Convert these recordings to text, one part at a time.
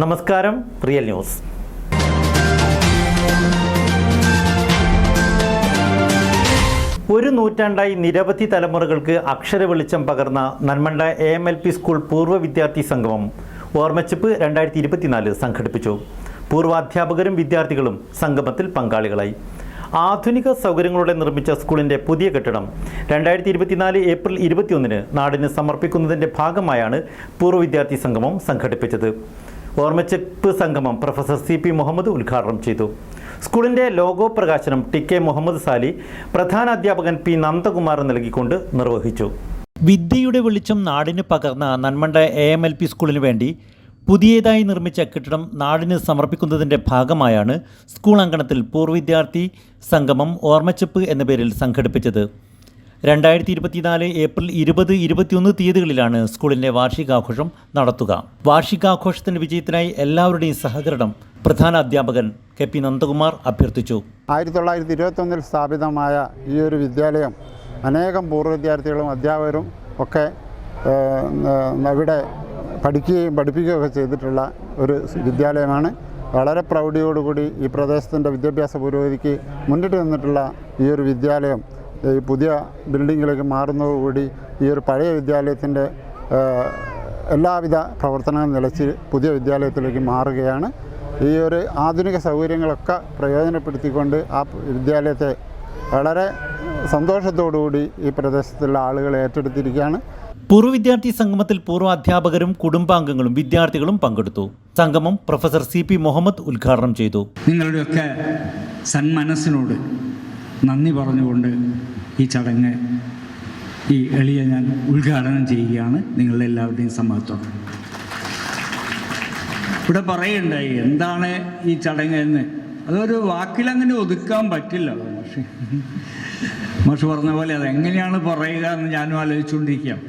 നമസ്കാരം real news. ഒരു നൂറ്റാണ്ടായി നിരവധി തലമുറകൾക്ക് അക്ഷര വെളിച്ചം പകർന്ന Nanmanda A M L P school പൂർവ വിദ്യാർത്ഥി സംഗമം ഓർമ്മച്ചിപ്പ് രണ്ടായിരത്തി ഇരുപത്തിനാല് സംഘടിപ്പിച്ചു. പൂർവ അധ്യാപകരും വിദ്യാർത്ഥികളും സംഗമത്തിൽ പങ്കാളികളായി. ആധുനിക സൗകര്യങ്ങളോടെ നിർമ്മിച്ച സ്കൂളിന്റെ പുതിയ കെട്ടിടം രണ്ടായിരത്തി ഇരുപത്തിനാല് ഏപ്രിൽ ഇരുപത്തിയൊന്നിന് നാടിന് സമർപ്പിക്കുന്നതിന്റെ ഭാഗമായാണ് പൂർവ വിദ്യാർത്ഥി സംഗമം സംഘടിപ്പിച്ചത്. ഓർമ്മച്ചെപ്പ് സംഗമം പ്രൊഫസർ സി പി മുഹമ്മദ് ഉദ്ഘാടനം ചെയ്തു. സ്കൂളിന്റെ ലോഗോ പ്രകാശനം ടി കെ മുഹമ്മദ് സാലി പ്രധാന അധ്യാപകൻ പി നന്ദകുമാർ നൽകിക്കൊണ്ട് നിർവഹിച്ചു. വിദ്യയുടെ വെളിച്ചം നാടിന് പകർന്ന Nanmanda A M L P സ്കൂളിന് വേണ്ടി പുതിയതായി നിർമ്മിച്ച കെട്ടിടം നാടിന് സമർപ്പിക്കുന്നതിന്റെ ഭാഗമായാണ് സ്കൂൾ അങ്കണത്തിൽ പൂർവ വിദ്യാർത്ഥി സംഗമം ഓർമ്മച്ചെപ്പ് എന്ന പേരിൽ സംഘടിപ്പിച്ചത്. രണ്ടായിരത്തി ഇരുപത്തിനാല് ഏപ്രിൽ ഇരുപത് ഇരുപത്തിയൊന്ന് തീയതികളിലാണ് സ്കൂളിന്റെ വാർഷികാഘോഷം നടത്തുക. വാർഷികാഘോഷത്തിന്റെ വിജയത്തിനായി എല്ലാവരുടെയും സഹകരണം പ്രധാന അധ്യാപകൻ കെ പി നന്ദകുമാർ അഭ്യർത്ഥിച്ചു. ആയിരത്തി തൊള്ളായിരത്തി ഇരുപത്തൊന്നിൽ സ്ഥാപിതമായ ഈ ഒരു വിദ്യാലയം അനേകം പൂർവ വിദ്യാർത്ഥികളും അധ്യാപകരും ഒക്കെ ഇവിടെ പഠിക്കുകയും പഠിപ്പിക്കുകയൊക്കെ ചെയ്തിട്ടുള്ള ഒരു വിദ്യാലയമാണ്. വളരെ പ്രൗഢിയോടുകൂടി ഈ പ്രദേശത്തിന്റെ വിദ്യാഭ്യാസ പുരോഗതിക്ക് മുന്നിട്ട് നിന്നിട്ടുള്ള ഈ ഒരു വിദ്യാലയം ഈ പുതിയ ബിൽഡിങ്ങിലേക്ക് മാറുന്നതോടുകൂടി ഈ ഒരു പഴയ വിദ്യാലയത്തിന്റെ എല്ലാവിധ പ്രവർത്തനങ്ങളും നിലച്ച് പുതിയ വിദ്യാലയത്തിലേക്ക് മാറുകയാണ്. ഈ ഒരു ആധുനിക സൗകര്യങ്ങളൊക്കെ പ്രയോജനപ്പെടുത്തിക്കൊണ്ട് ആ വിദ്യാലയത്തെ വളരെ സന്തോഷത്തോടുകൂടി ഈ പ്രദേശത്തുള്ള ആളുകൾ ഏറ്റെടുത്തിരിക്കുകയാണ്. പൂർവ വിദ്യാർത്ഥി സംഗമത്തിൽ പൂർവ അധ്യാപകരും കുടുംബാംഗങ്ങളും വിദ്യാർത്ഥികളും പങ്കെടുത്തു. സംഗമം പ്രൊഫസർ സി പി മുഹമ്മദ് ഉദ്ഘാടനം ചെയ്തു. നിങ്ങളുടെയൊക്കെ സന്മനസ്സിനോട് നന്ദി പറഞ്ഞുകൊണ്ട് ഈ ചടങ്ങ് ഈ എളിയ ഞാൻ ഉദ്ഘാടനം ചെയ്യുകയാണ്. നിങ്ങളുടെ എല്ലാവരുടെയും സമ്മതത്തോടെ. ഇവിടെ പറയണ്ടായി എന്താണ് ഈ ചടങ്ങ് എന്ന് അതൊരു വാക്കിലങ്ങനെ ഒതുക്കാൻ പറ്റില്ല. മാഷ് മാഷ് പറഞ്ഞ പോലെ അതെങ്ങനെയാണ് പറയുക എന്ന് ഞാനും ആലോചിച്ചുകൊണ്ടിരിക്കാം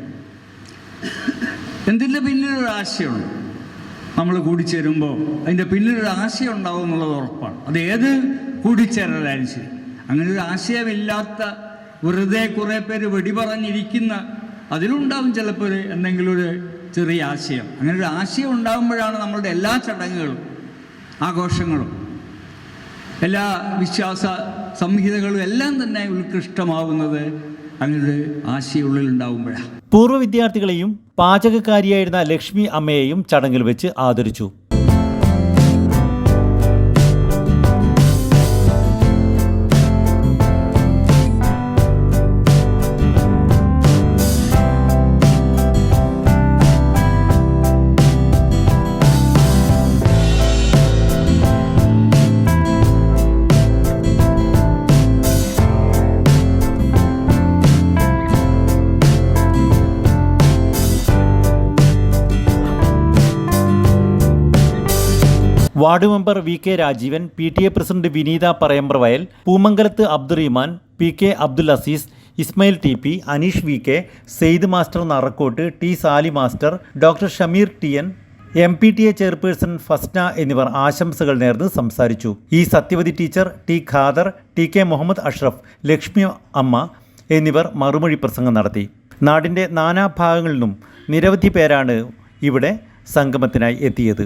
എന്തിന്റെ പിന്നിലൊരു ആശയമുണ്ട്? നമ്മൾ കൂടിച്ചേരുമ്പോൾ അതിന്റെ പിന്നിലൊരു ആശയം ഉണ്ടാവും എന്നുള്ളത് ഉറപ്പാണ്. അത് ഏത് കൂടിച്ചേരലായാലും ശരി. അങ്ങനെ ഒരു ആശയമില്ലാത്ത വെറുതെ കുറേ പേര് വെടി പറഞ്ഞിരിക്കുന്ന അതിലുണ്ടാവും ചിലപ്പോൾ എന്തെങ്കിലും ഒരു ചെറിയ ആശയം. അങ്ങനെ ഒരു ആശയം ഉണ്ടാകുമ്പോഴാണ് നമ്മളുടെ എല്ലാ ചടങ്ങുകളും ആഘോഷങ്ങളും എല്ലാ വിശ്വാസ സംഹിതകളും എല്ലാം തന്നെ ഉത്കൃഷ്ടമാവുന്നത് അങ്ങനെ ഒരു ഉണ്ടാവുമ്പോഴാണ്. പൂർവ വിദ്യാർത്ഥികളെയും പാചകക്കാരിയായിരുന്ന ലക്ഷ്മി അമ്മയെയും ചടങ്ങിൽ വെച്ച് ആദരിച്ചു. Ward member V K Rajeevan P T A president Vineetha Parayambravayal Poomangalath Abdurahiman P K Abdul Azeez Ismail T P Aneesh V K Sayed master Narakkot T Sali master doctor Shameer T N M P T A chairperson Fasna എന്നിവർ ആശംസകൾ നേർന്ന് സംസാരിച്ചു. E Sathyavathi teacher T Khader T K Muhammad Ashraf Lakshmi Amma എന്നിവർ മറുമൊഴി പ്രസംഗം നടത്തി. നാടിന്റെ നാനാഭാഗങ്ങളിൽ നിന്നും നിരവധി പേരാണ് ഇവിടെ സംഗമത്തിനായി എത്തിയത്.